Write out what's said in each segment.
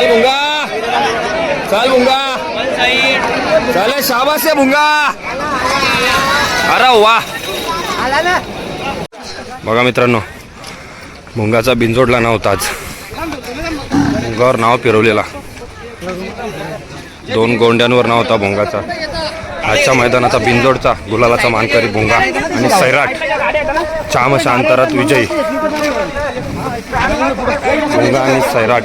चाल भुंगा चाल भुंगा चाले शाबास आहे भुंगा अरे वा. बघा मित्रांनो भुंगाचा बिंजोडला नव्हता आज. भुंगावर नाव फिरवलेला. दोन गोंड्यांवर नाव होता भुंगाचा आजच्या मैदानाचा बिंजोडचा गुलालाचा मानकरी भुंगा आणि सैराट. चामशा अंतरात विजयी. भुंगा आणि सैराट.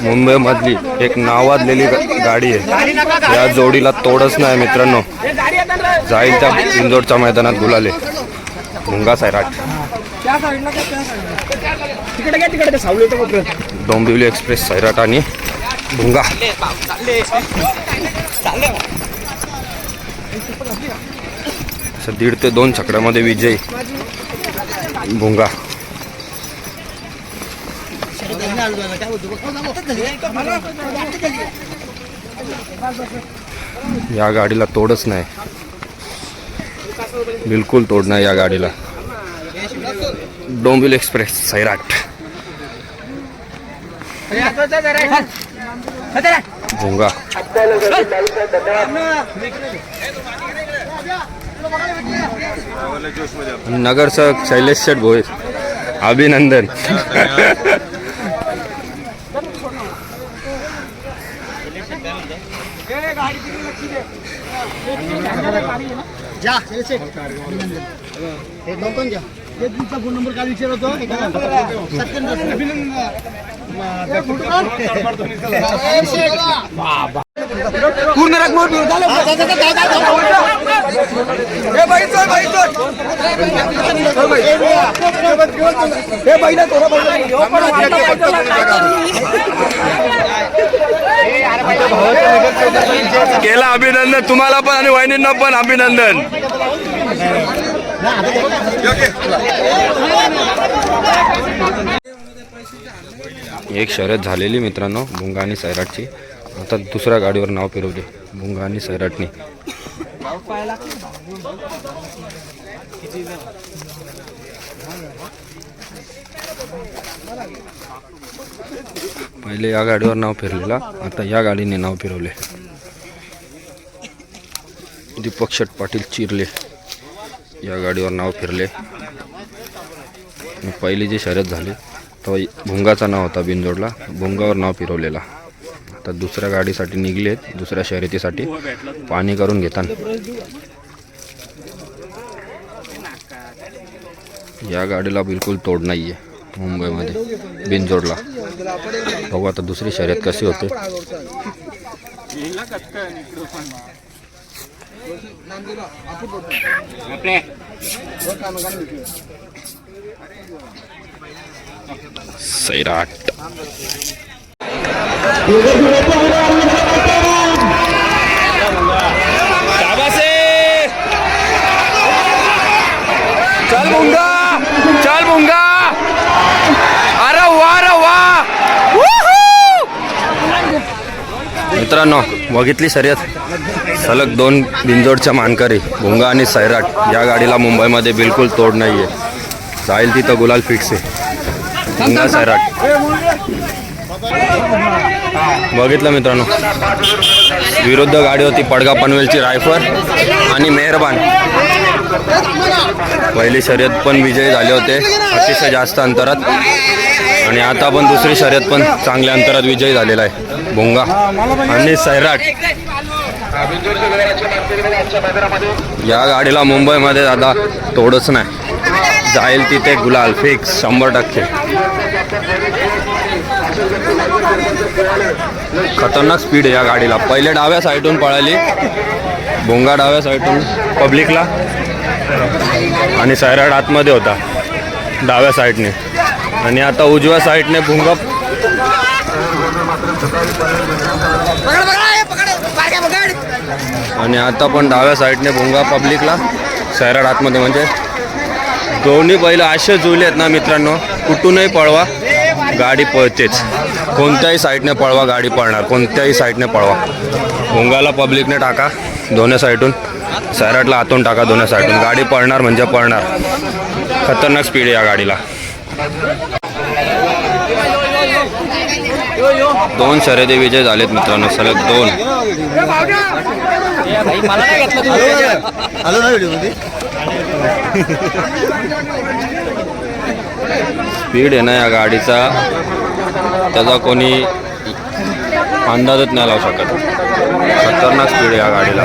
मुंबईमधली एक नावाजलेली गाडी आहे. या जोडीला तोडच नाही मित्रांनो. जाईल त्या बिंजोडच्या मैदानात गुलाले. भुंगा सैराट डोंबिवली एक्सप्रेस सैराट आणि भुंगा दीड ते दोन छकड्यामध्ये विजय भुंगा या गाडीला तोडच नाही. बिलकुल तोड नाही या गाडीला. डोंबिल एक्सप्रेस सैराट. भुंगा. नगरसेवक शैलेश शेठ भोईर अभिनंदन. जा हे दोन घ्या एक तुमचा फोन नंबर काय विचारतो सत्येंद्र पूर्ण रकम केला अभिनंदन तुम्हाला पण आणि वहिनींना पण अभिनंदन. एक शर्यत झालेली मित्रांनो भुंगा आणि सैराटची. आता दुसऱ्या गाडीवर नाव फिरवले भुंगा आणि सैराटनी. पहिले या गाडीवर नाव फिरलेला. आता या गाडीने नाव फिरवले. दीपक शेट पाटील चिरले या गाडीवर नाव फिरले. पहिली जी शर्यत झाली तेव्हा भुंगाचा नाव होता बिनजोडला. भुंगावर नाव फिरवलेला. आता दुसऱ्या गाडीसाठी निघलेत दुसऱ्या शर्यतीसाठी पाणी करून घेतात या गाडीला बिलकुल तोड नाही आहे मुंबईमध्ये बिनजोडला बघू आता दुसरी शर्यत कशी होते? सैराट। मित्रांनो बघितली शर्यत? सलग दोन बिंजोडच्या मानकरी भुंगा आणि सैराट या गाडीला मुंबईमध्ये बिलकुल तोड नाही आहे जाईल तिथं गुलाल फिक्स आहे. भुंगा सैराट. बघितलं मित्रांनो? विरुद्ध गाडी होती पडगा पनवेलची रायफर आणि मेहरबान. पहिली शर्यत पण विजयी झाले होते अतिशय जास्त अंतरात. आणि आता पण दुसरी शर्यत पण चांगल्या अंतरात विजयी झालेला आहे. भोंगा आणि सैराट. या गाडीला मुंबईमध्ये दादा तोडच नाही. जाईल तिथे गुलाल फिक्स शंभर टक्के. खतरनाक स्पीड या गाडीला. पहिले डाव्या साईडून पळाली. भोंगा डाव्या साईडून पब्लिकला आणि सैराट आतमध्ये होता डाव्या साईडने. आणि आता उजव्या साईडने भुंगा आणि आता पण डाव्या साईडने भुंगा पब्लिकला सैराड आतमध्ये म्हणजे. दोन्ही बैल असे जुळले आहेत ना मित्रांनो कुठूनही पळवा गाडी पळतेच. कोणत्याही साईडने पळवा गाडी पळणार. कोणत्याही साईडने पळवा. भुंगाला पब्लिकने टाका दोन्ही साईडून. सैराटला आतून टाका दोन्ही साईडून. गाडी पळणार म्हणजे पळणार. खतरनाक स्पीड आहे या गाडीला. दोन शर्यती विजय झालेत मित्रांनो सलग दोन. आलो ना व्हिडिओ स्पीड आहे ना या गाडीचा. त्याचा कोणी अंदाजच नाही लावू शकत. खतरनाक स्पीड आहे या गाडीला.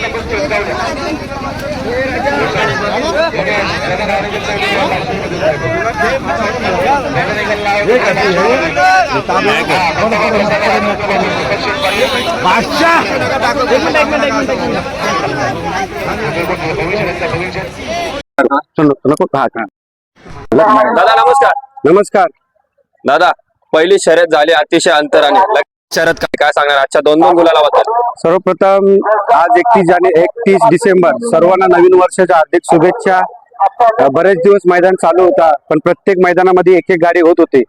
दादा नमस्कार. नमस्कार. दादा पहिली शर्यत झाली अतिशय अंतराने. लगेच शर्यत काय काय सांगणार? आजच्या दोन दोन गुलाला बद्दल सर्वप्रथम आज एकतीस जाने एकतीस डिसेंबर सर्वांना नवीन वर्षाच्या हार्दिक शुभेच्छा. बरेच दिवस मैदान चालू होता पण प्रत्येक मैदानामध्ये एक एक गाडी होत होती.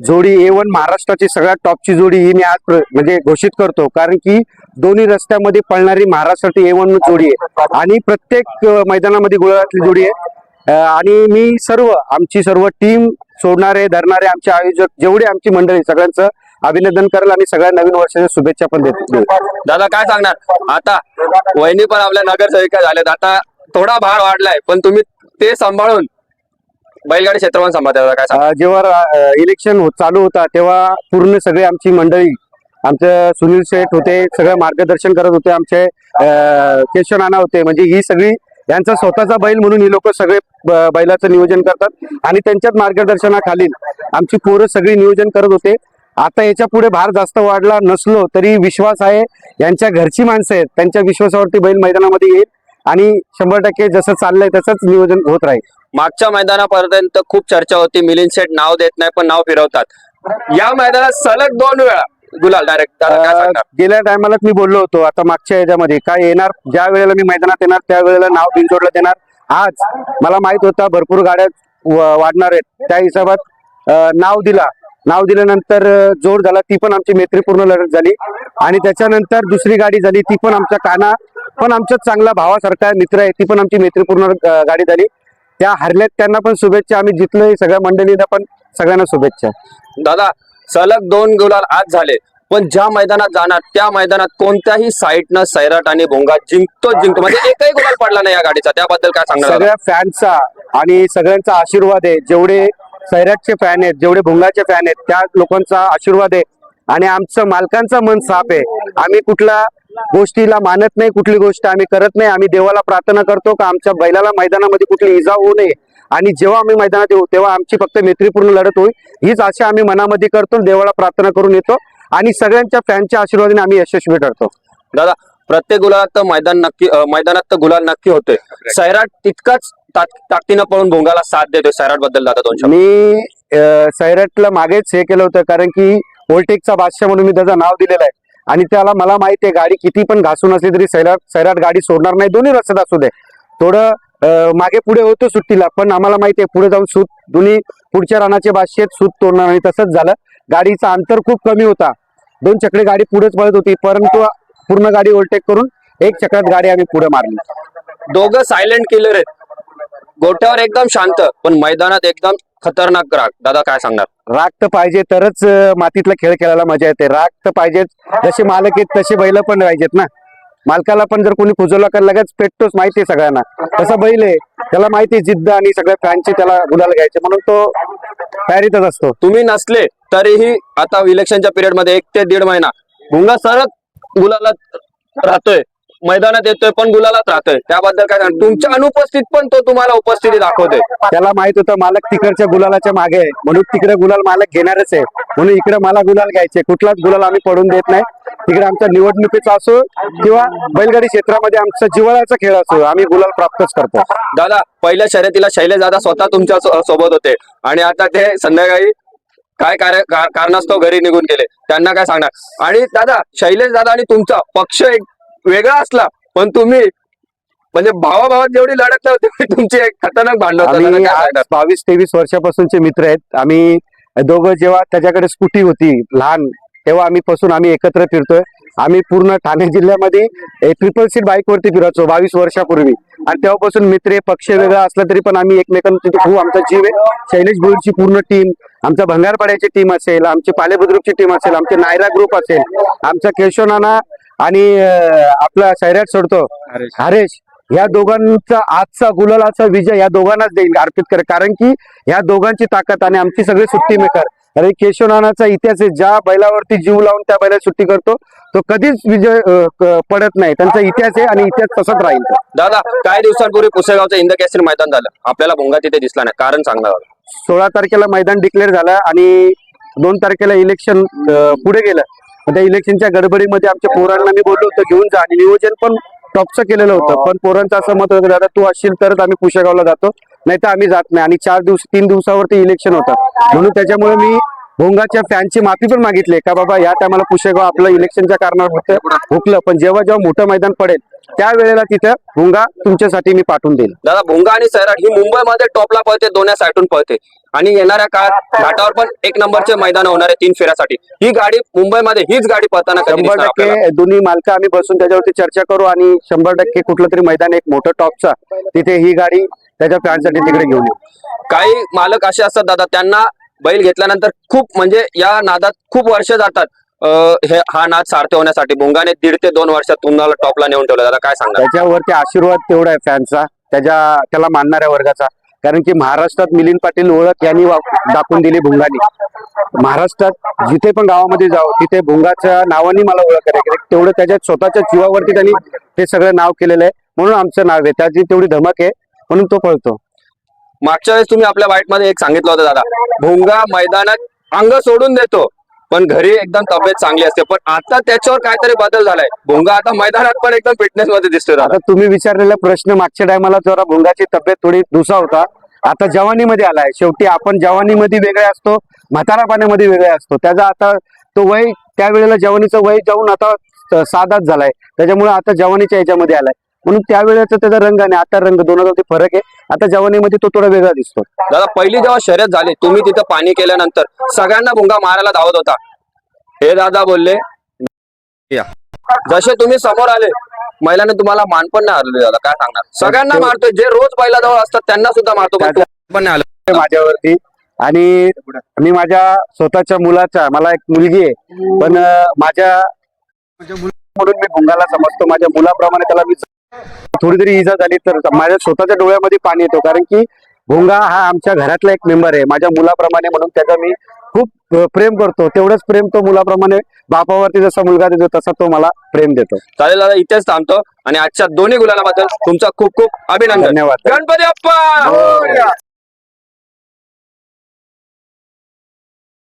जोडी ए वन महाराष्ट्राची सगळ्यात टॉपची जोडी ही मी आज म्हणजे घोषित करतो कारण की दोन्ही रस्त्यामध्ये पळणारी महाराष्ट्राची ए वन जोडी आहे. आणि प्रत्येक मैदानामध्ये गुळातली जोडी आहे. आणि मी सर्व आमची सर्व टीम सोडणारे धरणारे आमचे आयोजक जेवढे आमची मंडळी सगळ्यांचं अभिनंदन करेल आणि सगळ्या नवीन वर्षाच्या शुभेच्छा पण देतो दादा काय सांगणार? आता वहिनी पण आपल्या नगरसेविका झाल्यात आता थोडा भार वाढलाय पण तुम्ही ते सांभाळून बैलगाडी क्षेत्रपण सांभाळता काय जेव्हा इलेक्शन हो- चालू होता तेव्हा पूर्ण सगळे आमची मंडळी आमचे सुनील शेठ होते सगळं मार्गदर्शन करत होते आमचे केशव नाना होते. म्हणजे ही सगळी यांचा स्वतःचा बैल म्हणून ही लोक सगळे बैलाचं नियोजन करतात. आणि त्यांच्याच मार्गदर्शनाखाली आमची पोरं सगळी नियोजन करत होते. आता याच्यापुढे भार जास्त वाढला नसलो तरी विश्वास आहे. यांच्या घरची माणसं आहेत त्यांच्या विश्वासावरती बैल मैदानामध्ये येईल आणि शंभर टक्के जसं चाललंय तसंच नियोजन होत राहील. मागच्या मैदानापर्यंत खूप चर्चा होती मिलिंद शेठ नाव देत नाही पण नाव फिरवतात. या मैदानात सलग दोन वेळा गुलाल डायरेक्ट गेल्या टायमालाच मी बोललो होतो आता मागच्या याच्यामध्ये काय येणार? ज्या वेळेला मी मैदानात येणार त्या वेळेला नाव बिनजोडला देणार. आज मला माहीत होता भरपूर गाड्या वाढणार आहेत. त्या हिशोबात नाव दिला. नाव दिल्यानंतर जोर झाला ती पण आमची मैत्रीपूर्ण लढत झाली. आणि त्याच्यानंतर दुसरी गाडी झाली ती पण आमच्या काना पण आमच्या चांगला भावासारखा मित्र आहे ती पण आमची मैत्रीपूर्ण गाडी झाली. त्या हरल्यात त्यांना पण शुभेच्छा आम्ही जिंकलोय सगळ्या मंडळींना पण सगळ्यांना शुभेच्छा. दादा सलग दोन गुलाल आज झाले पण ज्या मैदानात जाणार त्या मैदानात कोणत्याही साईडनं सैराट आणि भोंगा जिंकतो जिंकतो. म्हणजे एकही गुलाल पडला नाही या गाडीचा. त्याबद्दल काय सांगणार? सगळ्या फॅनचा आणि सगळ्यांचा आशीर्वाद आहे जेवढे सैराटचे फॅन आहेत जेवढे भुंगाचे फॅन आहेत त्या लोकांचा आशीर्वाद आहे. आणि आमचं मालकांचं मन साफ आहे. आम्ही कुठल्या गोष्टीला मानत नाही कुठली गोष्ट आम्ही करत नाही. आम्ही देवाला प्रार्थना करतो का आमच्या बैलाला मैदानामध्ये कुठली इजा होऊ नये. आणि जेव्हा आम्ही मैदानात येऊ तेव्हा आमची फक्त मैत्रीपूर्ण लढत होईल. हीच आशा आम्ही मनामध्ये करतो देवाला प्रार्थना करून येतो. आणि सगळ्यांच्या फॅनच्या आशीर्वादाने आम्ही यशस्वी ठरतो. दादा प्रत्येक गुलालात मैदान नक्की मैदानात तर गुलाल नक्की होते सैराट तितकाच ताकदीनं पळून भोंगाला साथ देतोय सैराटबद्दल दादा दोन शब्द. मी अ, सैराटला मागेच हे केलं होतं कारण की ओल्टेकचा बादशाह म्हणून मी त्याचं नाव दिलेलं आहे. आणि त्याला मला माहिती आहे गाडी किती पण घासून असली तरी सैराट सैराट गाडी सोडणार नाही दोन्ही रस्त्यात असू दे. थोडं अ, मागे पुढे होतो सुट्टीला पण आम्हाला माहिती आहे पुढे जाऊन सूत दोन्ही पुढच्या रानाचे बादशेत सूत तोडणार आणि तसंच झालं. गाडीचा अंतर खूप कमी होता. दोन चक्रे गाडी पुढेच पळत होती परंतु पूर्ण गाडी ओव्हरटेक करून एक चक्रात गाडी आम्ही पुढे मारली. दोघं सायलेंट किलर आहेत. गोठ्यावर एकदम शांत पण मैदानात एकदम खतरनाक ग्राहक दादा काय सांगणार? राग तर पाहिजे तरच मातीतला खेळ खेळायला मजा येते. राग तर पाहिजेच. जसे मालक आहेत तसे बैल पण पाहिजेत ना. मालकाला पण जर कोणी फुजवला का लगेच पेटतोच माहिती आहे सगळ्यांना. तसा बैल आहे त्याला माहिती आहे जिद्द आणि सगळ्या फॅनचे त्याला गुलाल घ्यायचे म्हणून तो तयारीतच असतो. तुम्ही नसले तरीही आता इलेक्शनच्या पिरियडमध्ये एक ते दीड महिना. भुंगा सरळ गुलालात राहतोय. मैदानात येतोय पण गुलालात राहतोय. त्याबद्दल काय? तुमच्या अनुपस्थित पण तो तुम्हाला उपस्थिती दाखवतोय. त्याला माहीत होतं मालक तिकडच्या गुलालाच्या मागे आहे. म्हणून तिकडे गुलाल मालक घेणारच आहे. म्हणून इकडे मला गुलाल घ्यायचे कुठलाच गुलाल आम्ही पडून देत नाही. तिकडे आमच्या निवडणुकीचा असो किंवा बैलगाडी क्षेत्रामध्ये आमचा जिव्हाळ्याचा खेळ असो आम्ही गुलाल प्राप्तच करतो. दादा पहिल्या शर्यतीला शैलेश दादा स्वतः तुमच्यासोबत होते. आणि आता ते संध्याकाळी काय कार्य कार- कारणास्तव घरी निघून गेले. त्यांना काय सांगणार? आणि दादा शैलेश दादा आणि तुमचा पक्ष एक वेगळा असला पण तुम्ही म्हणजे भावाभावात जेवढी लढत नव्हती तुमची एक खतरनाक भांडण? बावीस तेवीस वर्षापासूनचे मित्र आहेत. आम्ही दोघं जेव्हा त्याच्याकडे स्कूटी होती लहान तेव्हा आम्ही पासून आम्ही एकत्र फिरतोय. आम्ही पूर्ण ठाणे जिल्ह्यामध्ये ट्रिपल सीट बाईक वरती फिरायचो बावीस वर्षापूर्वी. आणि तेव्हापासून मित्र पक्ष वेगळा असला तरी पण आम्ही एकमेकांचे खूप आमचा जीव आहे. शैलेश भोईरची पूर्ण टीम आमचा भंगारपाड्याची टीम असेल आमची पालेबुद्रुकची टीम असेल आमचे नायरा ग्रुप असेल आमचा केशव नाना आणि आपला सैराट सोडतो. हरेश. या दोघांचा आजचा गुलालाचा विजय या दोघांनाच देईल अर्पित कर कारण की या दोघांची ताकद आणि आमची सगळी सुट्टी मेकर. अरे केशव नानाचा इतिहास आहे ज्या बैलावरती जीव लावून त्या बैला सुट्टी करतो तो कधीच विजय पडत नाही. त्यांचा इतिहास आहे आणि इतिहास तसाच राहील. दादा काही दिवसांपूर्वी पुसेगावचं इंद केसरी मैदान झालं. आपल्याला भोंगा तिथे दिसला नाही. कारण सांगणार दादा. सोळा तारखेला मैदान डिक्लेअर झालं आणि दोन तारखेला इलेक्शन पुढे गेलं. त्या इलेक्शनच्या गडबडीमध्ये आमच्या पोरांना मी बोललो होतो घेऊन जा. आणि नियोजन पण टॉपचं केलेलं होतं. पण पोरांचं असं मत होतं दादा तू असशील तरच आम्ही पुशेगावला जातो नाही तर आम्ही जात नाही. आणि चार दिवस तीन दिवसावरती इलेक्शन होतं. म्हणून त्याच्यामुळे मी भोंगाच्या फॅनची माफी पण मागितली का बाबा या टायमाला पुशेगाव आपलं इलेक्शनच्या कारणावर होतं हुकलं. पण जेव्हा जेव्हा मोठं मैदान पडेल त्यावेळेला तिथं भोंगा तुमच्यासाठी मी पाठवून देईल दादा भोंगा आणि सैराट ही मुंबईमध्ये टॉपला पळते दोन्ही साईडून पळते. आणि येणाऱ्या काळात घाटावर पण एक नंबरचे मैदान होणार आहे तीन फेऱ्यासाठी. ही गाडी मुंबईमध्ये हीच गाडी पळताना शंभर? टक्के दोन्ही मालक आम्ही बसून त्याच्यावरती चर्चा करू आणि शंभर टक्के कुठलं तरी मैदान एक मोठं टॉपचा तिथे ही गाडी त्याच्या फॅनसाठी तिकडे घेऊन येऊ. काही मालक असे असतात दादा त्यांना बैल घेतल्यानंतर खूप म्हणजे या नादात खूप वर्ष जातात. हे हा नाद सार्थ होण्यासाठी. भोंगाने दीड ते दोन वर्षात तुम्हाला टॉपला नेऊन ठेवलं. दादा काय सांगा त्याच्यावरती आशीर्वाद तेवढा आहे फॅनचा त्याच्या त्याला मानणाऱ्या वर्गाचा. कारण की महाराष्ट्रात मिलिंद पाटील ओळख यांनी दाखवून दिली भुंगाने. महाराष्ट्रात जिथे पण गावामध्ये जाऊ तिथे भुंगाच्या नावाने मला ओळख आहे. तेवढं त्याच्या स्वतःच्या जीवावरती त्यांनी ते सगळं नाव केलेलं आहे. म्हणून आमचं नाव आहे. त्याची तेवढी धमक आहे. म्हणून तो पळतो. मागच्या वेळेस तुम्ही आपल्या वाईटमध्ये एक सांगितलं होतं दादा. भोंगा मैदानात अंग सोडून देतो. पण घरी एकदम तब्येत चांगली असते. पण आता त्याच्यावर काहीतरी बदल झालाय. भोंगा आता मैदानात पण एकदम फिटनेस मध्ये दिसतोय आता तुम्ही विचारलेला प्रश्न मागच्या टायमाला जरा भुंगाची तब्येत थोडी दुसा होता. आता जवानीमध्ये आलाय. शेवटी आपण जवानीमध्ये वेगळे असतो म्हातारा पाण्यामध्ये वेगळे असतो. त्याचा आता तो वय त्यावेळेला जवानीचं वय जाऊन आता साधाच झालाय. त्याच्यामुळे आता जवानीच्या याच्यामध्ये आलाय. म्हणून त्यावेळेचा त्याचा रंग आणि आता रंग दोनावरती फरक आहे. आता जवानीमध्ये तो थोडा वेगळा दिसतो. दादा पहिली जेव्हा शर्यत झाली तुम्ही तिथं पाणी केल्यानंतर सगळ्यांना भुंगा मारायला धावत होता. हे दादा बोलले जसे तुम्ही समोर आले महिलांनी तुम्हाला मान पण नाही हरवले दादा काय सांगणार? सगळ्यांना मारतोय जे रोज बैलाजवळ असतात त्यांना सुद्धा मारतो पण नाही आलं माझ्यावरती. आणि मी माझ्या स्वतःच्या मुलाचा मला एक मुलगी आहे पण माझ्या म्हणून मी भुंगाला समजतो. माझ्या मुलाप्रमाणे त्याला मी थोडी तरी इजा झाली तर माझ्या स्वतःच्या डोळ्यामध्ये पाणी येतो. कारण की भोंगा हा आमच्या घरातला एक मेंबर आहे. माझ्या मुलाप्रमाणे म्हणून त्याचा मी खूप प्रेम करतो. तेवढंच प्रेम तो मुलाप्रमाणे बापावरती जसा मुलगा देतो तसा तो मला प्रेम देतो. चालेल दादा इथेच थांबतो. आणि आजच्या दोन्ही गुलालाबद्दल तुमचा खूप खूप अभिनंदन. धन्यवाद. गणपती अप्पा!